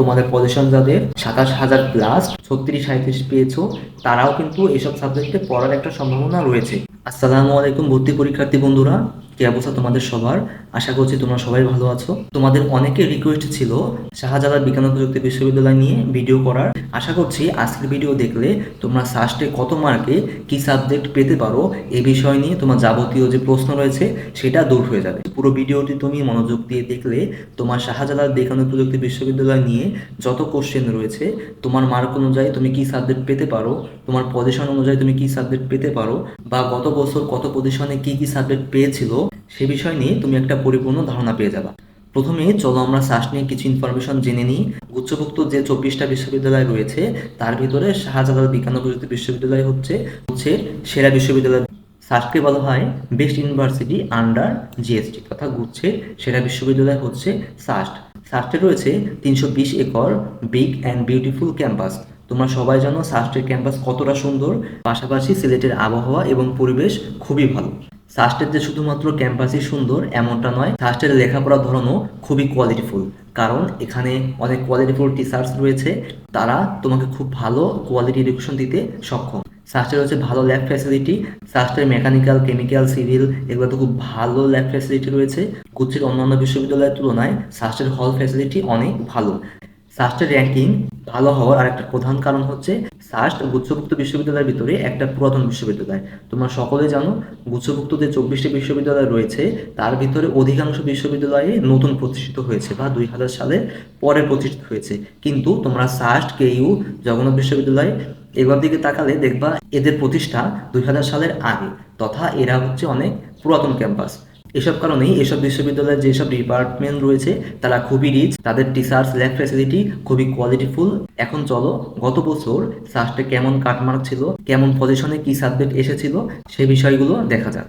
তোমাদের পজিশন যাদের সাতাশ হাজার প্লাস ছত্রিশ সাঁত্রিশ পেয়েছ, তারাও কিন্তু এসব সাবজেক্টে পড়ার একটা সম্ভাবনা রয়েছে। আসসালামু আলাইকুম ভর্তি পরীক্ষার্থী বন্ধুরা, কি অবস্থা তোমাদের সবার? আশা করছি তোমরা সবাই ভালো আছো। তোমাদের অনেকের রিকোয়েস্ট ছিল শাহজালাল বিজ্ঞান প্রযুক্তি বিশ্ববিদ্যালয় নিয়ে ভিডিও করার। আশা করছি আজকের ভিডিও দেখলে তোমরা সাস্টে কত মার্কে কি সাবজেক্ট পেতে পারো এ বিষয় নিয়ে তোমার যাবতীয় যে প্রশ্ন রয়েছে সেটা দূর হয়ে যাবে। পুরো ভিডিওটি তুমি মনোযোগ দিয়ে দেখলে তোমার শাহজালাল বিজ্ঞান প্রযুক্তি বিশ্ববিদ্যালয় নিয়ে যত কোশ্চেন রয়েছে, তোমার মার্ক অনুযায়ী তুমি কি সাবজেক্ট পেতে পারো, তোমার পজিশন অনুযায়ী তুমি কি সাবজেক্ট পেতে পারো, বা গত বছর কত পজিশনে কি কি সাবজেক্ট পেয়েছিল সে বিষয় নিয়ে তুমি একটা পরিপূর্ণ ধারণা পেয়ে যাবা। প্রথমে চলো আমরা শ্বাস নিয়ে কিছু ইনফরমেশন জেনে নিই। গুচ্ছভুক্ত যে চব্বিশটা বিশ্ববিদ্যালয় রয়েছে, তার ভিতরে শাহজালাল বিজ্ঞান প্রযুক্তি বিশ্ববিদ্যালয় হচ্ছে হচ্ছে সেরা বিশ্ববিদ্যালয়। সাস্টকে বলা হয় বেস্ট ইউনিভার্সিটি আন্ডার জিএসটি, তথা গুচ্ছের সেরা বিশ্ববিদ্যালয় হচ্ছে সাস্ট সাস্টে রয়েছে তিনশো বিশ acre big and beautiful campus তোমরা সবাই জানো সাস্টের ক্যাম্পাস কতটা সুন্দর। পাশাপাশি সিলেটের আবহাওয়া এবং পরিবেশ খুবই ভালো। সাস্টের যে শুধুমাত্র ক্যাম্পাসই সুন্দর, এমনটা নয় সাস্টের লেখাপড়ার ধরনও খুবই কোয়ালিটিফুল কারণ এখানে অনেক কোয়ালিটিফুল টিচার্স রয়েছে, তারা তোমাকে খুব ভালো কোয়ালিটি এডুকেশন দিতে সক্ষম। সাস্টের হচ্ছে ভালো ল্যাব ফ্যাসিলিটি সাস্টের মেকানিক্যাল কেমিক্যাল সিভিল এগুলোতে খুব ভালো ল্যাব ফ্যাসিলিটি রয়েছে। কুচির অন্যান্য বিশ্ববিদ্যালয়ের তুলনায় সাস্টের হল ফ্যাসিলিটি অনেক ভালো। সাস্টের র্যাঙ্কিং ভালো হওয়ার আরেকটা প্রধান কারণ হচ্ছে সাস্ট গুচ্ছভুক্ত বিশ্ববিদ্যালয়ের ভিতরে একটা পুরাতন বিশ্ববিদ্যালয়। তোমরা সকলে জানো গুচ্ছভুক্ত যে চব্বিশটি বিশ্ববিদ্যালয় রয়েছে। তার ভিতরে অধিকাংশ বিশ্ববিদ্যালয়ে নতুন প্রতিষ্ঠিত হয়েছে বা দুই হাজার সালে পরে প্রতিষ্ঠিত হয়েছে। কিন্তু তোমরা সাস্ট কেইউ জগন্নাথ বিশ্ববিদ্যালয়, এগুলোর দিকে তাকালে দেখবা এদের প্রতিষ্ঠা দুই হাজার সালের আগে। তথা এরা হচ্ছে অনেক পুরাতন ক্যাম্পাস। এসব কারণেই এসব বিশ্ববিদ্যালয়ের যেসব ডিপার্টমেন্ট রয়েছে, তারা খুবই রিচ তাদের টিচার্স ল্যাব ফ্যাসিলিটি খুবই কোয়ালিটিফুল এখন চলো, গত বছর সাস্টে কেমন কাটমার্ক ছিল, কেমন পজিশনে কি সাবজেক্ট এসেছিল, সে বিষয়গুলো দেখা যাক।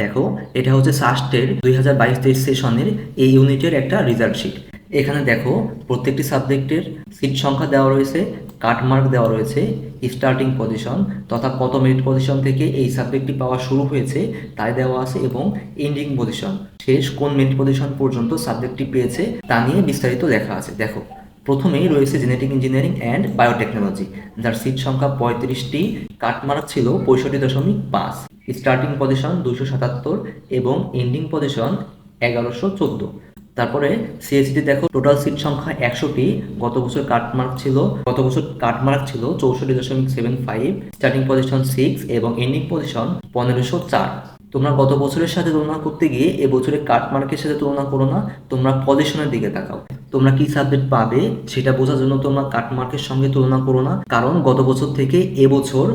দেখো, এটা হচ্ছে সাস্টের দুই হাজার বাইশ তেইশ সেশনের এই ইউনিটের একটা রেজাল্ট শিট এখানে দেখো, প্রত্যেকটি সাবজেক্টের সিট সংখ্যা দেওয়া রয়েছে কাটমার্ক দেওয়া রয়েছে স্টার্টিং পজিশন তথা কত মিনিট পজিশন থেকে এই সাবজেক্টটি পাওয়া শুরু হয়েছে তাই দেওয়া আছে এবং এন্ডিং পজিশন শেষ কোন মিনিট পজিশন পর্যন্ত সাবজেক্টটি পেয়েছে তা নিয়ে বিস্তারিত লেখা আছে। দেখো, প্রথমেই রয়েছে জেনেটিক ইঞ্জিনিয়ারিং অ্যান্ড বায়োটেকনোলজি যার সিট সংখ্যা পঁয়ত্রিশটি কাটমার্ক ছিল পঁয়ষট্টি দশমিক পাঁচ। স্টার্টিং পজিশন দুশো সাতাত্তর এবং এন্ডিং পজিশন এগারোশো চোদ্দ। তারপরে সিএসসিতে দেখো টোটাল সিট সংখ্যা একশোটি, গত বছর কাটমার্ক ছিল, গত বছর কাটমার্ক ছিল চৌষট্টি দশমিক seven five starting position six এবং এন্ডিং পজিশন পনেরোশো চার। তোমরা গত বছরের সাথে তুলনা করতে গিয়ে এ বছরে কাটমার্কের সাথে তুলনা করো না, তোমরা পজিশনের দিকে তাকাও। তোমরা কি সাবজেক্ট পাবে সেটা বোঝার জন্য তোমরা কাটমার্কের সঙ্গে তুলনা করো না, কারণ গত বছর থেকে এবছর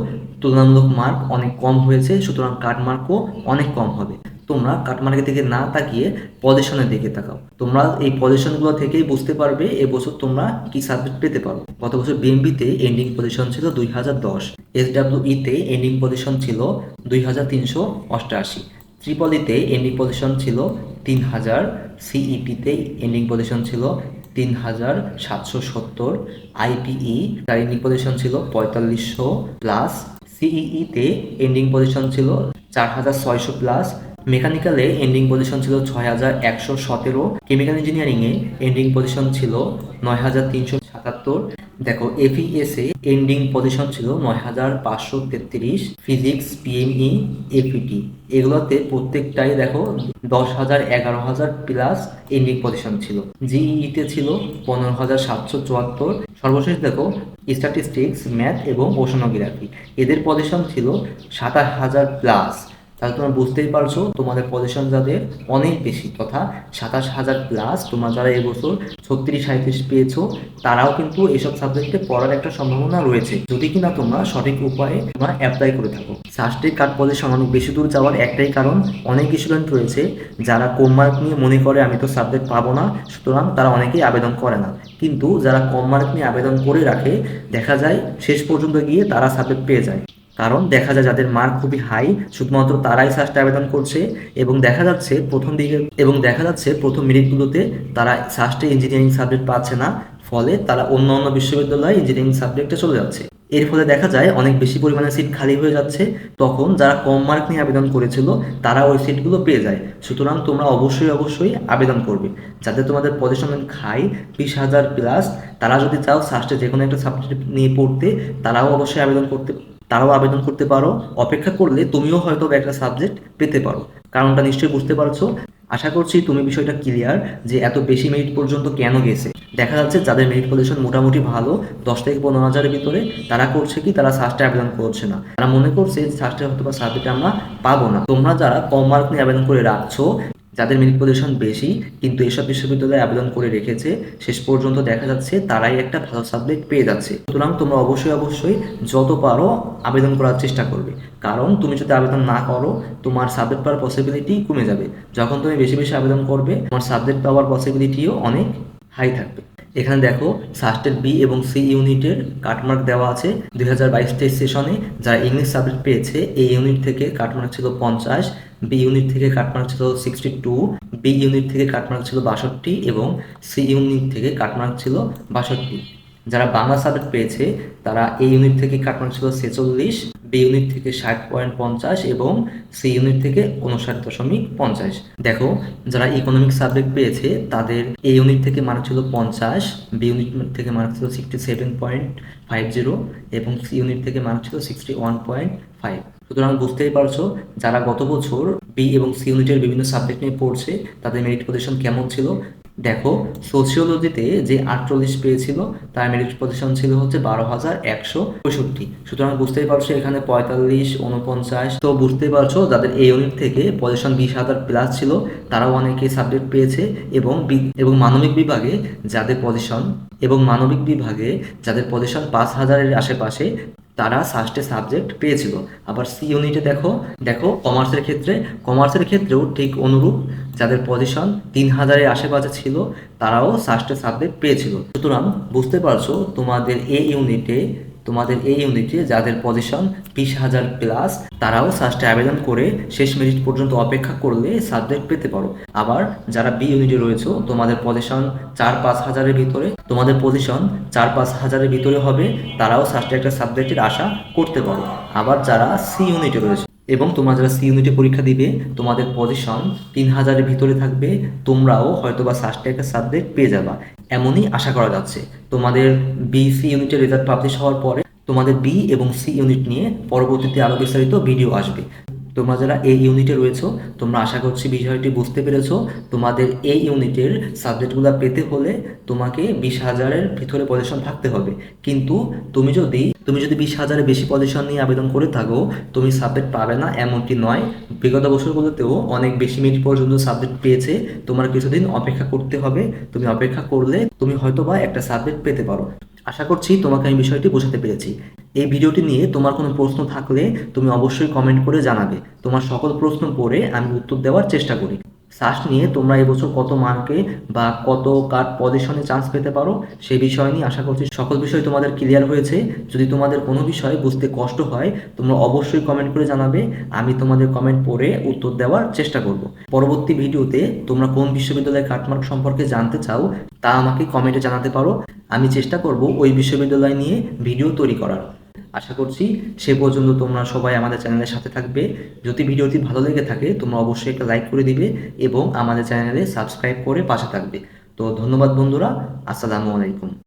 তুলনামূলক মার্ক অনেক কম হয়েছে, সুতরাং কাটমার্কও অনেক কম হবে। তোমরা কাটমার্কের দিকে না তাকিয়ে পজিশনের দিকে তাকাও। তোমরা এই পজিশনগুলো থেকেই বুঝতে পারবে এবছর তোমরা কি সাবজেক্ট পেতে পারো। গত বছর বিএমবিতে এন্ডিং পজিশন ছিল দুই হাজার দশ। এস এন্ডিং পজিশন ছিল দুই হাজার তিনশো অষ্টআশি। ত্রিপলিতে এন্ডিং পজিশন ছিল তিন হাজার। সিইপিতে এন্ডিং পজিশন ছিল তিন হাজার সাতশো সত্তর। আইপিই তার এন্ডিং পজিশন ছিল পঁয়তাল্লিশশো প্লাস। সিইইতে এন্ডিং পজিশন ছিল চার হাজার ছয়শো প্লাস। মেকানিক্যালে এন্ডিং পজিশন ছিল ছয় হাজার একশো সতেরো। কেমিক্যাল ইঞ্জিনিয়ারিংয়ে এন্ডিং পজিশন ছিল নয় হাজার তিনশো সাতাত্তর। দেখো এফিএসে এন্ডিং পজিশন ছিল নয় হাজার পাঁচশো তেত্রিশ। ফিজিক্স পিএমই এপিটি এগুলোতে প্রত্যেকটাই দেখো দশ হাজার এগারো হাজার প্লাস এন্ডিং পজিশন ছিল। জিইতে ছিল পনেরো হাজার সাতশো চুয়াত্তর। সর্বশেষ দেখো স্ট্যাটিস্টিক্স ম্যাথ এবং ওশনোগ্রাফি এদের পজিশন ছিল সাতাশ হাজার প্লাস তাহলে তোমরা বুঝতেই পারছ তোমাদের পজিশন যাদের অনেক বেশি, তথা সাতাশ হাজার প্লাস তোমরা যারা এবছর ছত্রিশ সাঁত্রিশ পেয়েছ, তারাও কিন্তু এসব সাবজেক্টে পড়ার একটা সম্ভাবনা রয়েছে। যদি কিনা তোমরা সঠিক উপায়ে তোমরা অ্যাপ্লাই করে থাকো। সাস্টের কার্ড পজিশন অনেক বেশি দূর যাওয়ার একটাই কারণ অনেক স্টুডেন্ট রয়েছে যারা কম মার্ক নিয়ে মনে করে, আমি তো সাবজেক্ট পাবো না। সুতরাং তারা অনেকেই আবেদন করে না। কিন্তু যারা কম মার্ক নিয়ে আবেদন করে রাখে, দেখা যায় শেষ পর্যন্ত গিয়ে তারা সাবজেক্ট পেয়ে যায়। কারণ দেখা যায় যাদের মার্ক খুবই হাই শুধুমাত্র তারাই সাস্টে আবেদন করছে এবং দেখা যাচ্ছে প্রথম দিকে, এবং দেখা যাচ্ছে প্রথম মিনিটগুলোতে তারা সাস্টে ইঞ্জিনিয়ারিং সাবজেক্ট পাচ্ছে না, ফলে তারা অন্য অন্য বিশ্ববিদ্যালয়ে ইঞ্জিনিয়ারিং সাবজেক্টে চলে যাচ্ছে। এর ফলে দেখা যায় অনেক বেশি পরিমাণে সিট খালি হয়ে যাচ্ছে, তখন যারা কম মার্ক নিয়ে আবেদন করেছিল, তারা ওই সিটগুলো পেয়ে যায়। সুতরাং তোমরা অবশ্যই অবশ্যই আবেদন করবে। যাতে তোমাদের পজিশন খাই বিশ হাজার প্লাস তারা যদি চাও সাস্টে যে কোনো একটা সাবজেক্ট নিয়ে পড়তে, তারাও অবশ্যই আবেদন করতে তারাও আবেদন করতে পারো। অপেক্ষা করলে তুমিও হয়তো একটা সাবজেক্ট পেতে পারো। কারণটা নিশ্চয়ই বুঝতে পারছ। আশা করছি তুমি বিষয়টা ক্লিয়ার যে এত বেশি মিনিট পর্যন্ত কেন গেছে? দেখা যাচ্ছে যাদের মেরিট পজিশন মোটামুটি ভালো, দশ থেকে পনেরো হাজারের ভিতরে তারা করছে কি? তারা সাস্টে আবেদন করছে না। তারা মনে করছে সাস্টে হয়তো বা সাবজেক্ট আমরা পাবো না। তোমরা যারা কম মার্ক নিয়ে আবেদন করে রাখছো যাদের মেরিট পজিশন বেশি, কিন্তু এসব বিশ্ববিদ্যালয়ে আবেদন করে রেখেছে, শেষ পর্যন্ত দেখা যাচ্ছে তারাই একটা ভালো সাবজেক্ট পেয়ে যাচ্ছে। সুতরাং তোমরা অবশ্যই অবশ্যই যত পারো আবেদন করার চেষ্টা করবে। কারণ তুমি যদি আবেদন না করো, তোমার সাবজেক্ট পাওয়ার পসিবিলিটি কমে যাবে। যখন তুমি বেশি বেশি আবেদন করবে, তোমার সাবজেক্ট পাওয়ার পসিবিলিটিও অনেক হাই থাকবে। এখানে দেখো সাস্টের বি এবং সি ইউনিটের কাটমার্ক দেওয়া আছে দুই হাজার বাইশ সেশনে। যারা ইংলিশ সাবজেক্ট পেয়েছে এই ইউনিট থেকে কাটমার্ক ছিল পঞ্চাশ বি ইউনিট থেকে কাটমার্ক ছিল সিক্সটি টু বি ইউনিট থেকে কাটমার্ক ছিল বাষট্টি এবং সি ইউনিট থেকে কাটমার্ক ছিল বাষট্টি। যারা বাংলা সাবজেক্ট পেয়েছে, তারা এই ইউনিট থেকে কাটমার্ক ছিল ছেচল্লিশ বি ইউনিট থেকে ষাট পয়েন্ট পঞ্চাশ এবং সি ইউনিট থেকে উনষাট দশমিক পঞ্চাশ। দেখো, যারা ইকোনমিক সাবজেক্ট পেয়েছে, তাদের এ ইউনিট থেকে মার্ক ছিল পঞ্চাশ, বি ইউনিট থেকে মার্ক ছিল sixty seven point five zero এবং সি ইউনিট থেকে মার্ক ছিল সিক্সটি ওয়ান পয়েন্ট ফাইভ সুতরাং বুঝতেই পারছ, যারা গত বছর বি এবং সি ইউনিটের বিভিন্ন সাবজেক্ট নিয়ে পড়ছে, তাদের মেরিট পজিশন কেমন ছিল? দেখো সোশিওলজিতে যে আটচল্লিশ পেয়েছিল, তার মেরিট পজিশন ছিল হচ্ছে বারো হাজার একশো পঁয়ষট্টি। সুতরাং বুঝতেই পারছ এখানে পঁয়তাল্লিশ উনপঞ্চাশ তো বুঝতেই পারছ যাদের এই ইউনিট থেকে পজিশন বিশ হাজার প্লাস ছিল, তারাও অনেকে সাবজেক্ট পেয়েছে এবং এবং মানবিক বিভাগে যাদের পজিশন এবং মানবিক বিভাগে যাদের পজিশন পাঁচ হাজারের আশেপাশে, তারা সাস্টে সাবজেক্ট পেয়েছিল। আবার সি ইউনিটে দেখো দেখো কমার্সের ক্ষেত্রে কমার্সের ক্ষেত্রেও ঠিক অনুরূপ যাদের পজিশন তিন হাজারের আশেপাশে ছিল, তারাও সাস্টে সাবজেক্ট পেয়েছিল। সুতরাং বুঝতে পারছ, তোমাদের এ ইউনিটে তোমাদের এই ইউনিটে যাদের পজিশন বিশ হাজার প্লাস তারাও সাস্টে আবেদন করে শেষ মিনিট পর্যন্ত অপেক্ষা করলে সাবজেক্ট পেতে পারো। আবার যারা বি ইউনিটে রয়েছে, তোমাদের পজিশন চার পাঁচ হাজারের ভিতরে, তোমাদের পজিশন চার পাঁচ হাজারের ভিতরে হবে, তারাও সাস্টে একটা সাবজেক্টের আশা করতে পারো। আবার যারা সি ইউনিটে রয়েছে এবং তোমরা যারা সি ইউনিটে পরীক্ষা দিবে, তোমাদের পজিশন তিন হাজারের ভিতরে থাকবে, তোমরাও হয়তো বা সাস্টে একটা সাবজেক্ট পেয়ে যাবা। এমনই আশা করা যাচ্ছে। তোমাদের বি সি ইউনিটের রেজাল্ট পাবলিশ হওয়ার পরে তোমাদের বি এবং সি ইউনিট নিয়ে পরবর্তীতে আরও বিস্তারিত ভিডিও আসবে। তোমরা যারা এই ইউনিটে রয়েছো, তোমরা আশা করছি বিষয়টি বুঝতে পেরেছ। তোমাদের এই ইউনিটের সাবজেক্টগুলো পেতে হলে তোমাকে বিশ হাজারের ভিতরে পজিশন থাকতে হবে। কিন্তু তুমি যদি তুমি যদি বিশ হাজারের বেশি পজিশন নিয়ে আবেদন করে থাকো, তুমি সাবজেক্ট পাবে না, এমনটি নয়। বিগত বছরগুলোতেও অনেক বেশি মিনিট পর্যন্ত সাবজেক্ট পেয়েছে, তোমার কিছুদিন অপেক্ষা করতে হবে। তুমি অপেক্ষা করলে তুমি হয়তোবা একটা সাবজেক্ট পেতে পারো। আশা করছি তোমাকে আমি বিষয়টি বোঝাতে পেরেছি। এই ভিডিওটি নিয়ে তোমার কোনো প্রশ্ন থাকলে তুমি অবশ্যই কমেন্ট করে জানাবে। তোমার সকল প্রশ্ন পড়ে আমি উত্তর দেওয়ার চেষ্টা করি। সাস্ট নিয়ে তোমরা এবছর কত মার্কে বা কত কার পজিশনে চান্স পেতে পারো সেই বিষয় নিয়ে আশা করছি সকল বিষয় তোমাদের ক্লিয়ার হয়েছে। যদি তোমাদের কোনো বিষয় বুঝতে কষ্ট হয়, তোমরা অবশ্যই কমেন্ট করে জানাবে। আমি তোমাদের কমেন্ট পড়ে উত্তর দেওয়ার চেষ্টা করব। পরবর্তী ভিডিওতে তোমরা কোন বিশ্ববিদ্যালয়ের কাটমার্ক সম্পর্কে জানতে চাও, তা আমাকে কমেন্টে জানাতে পারো। আমি চেষ্টা করব ওই বিশ্ববিদ্যালয় নিয়ে ভিডিও তৈরি করার। আশা করছি সে পর্যন্ত তোমরা সবাই আমাদের চ্যানেলের সাথে থাকবে। যদি ভিডিওটি ভালো লেগে থাকে, তোমরা অবশ্যই একটা লাইক করে দিবে এবং আমাদের চ্যানেলে সাবস্ক্রাইব করে পাশে থাকবে। তো ধন্যবাদ বন্ধুরা, আসসালামু আলাইকুম।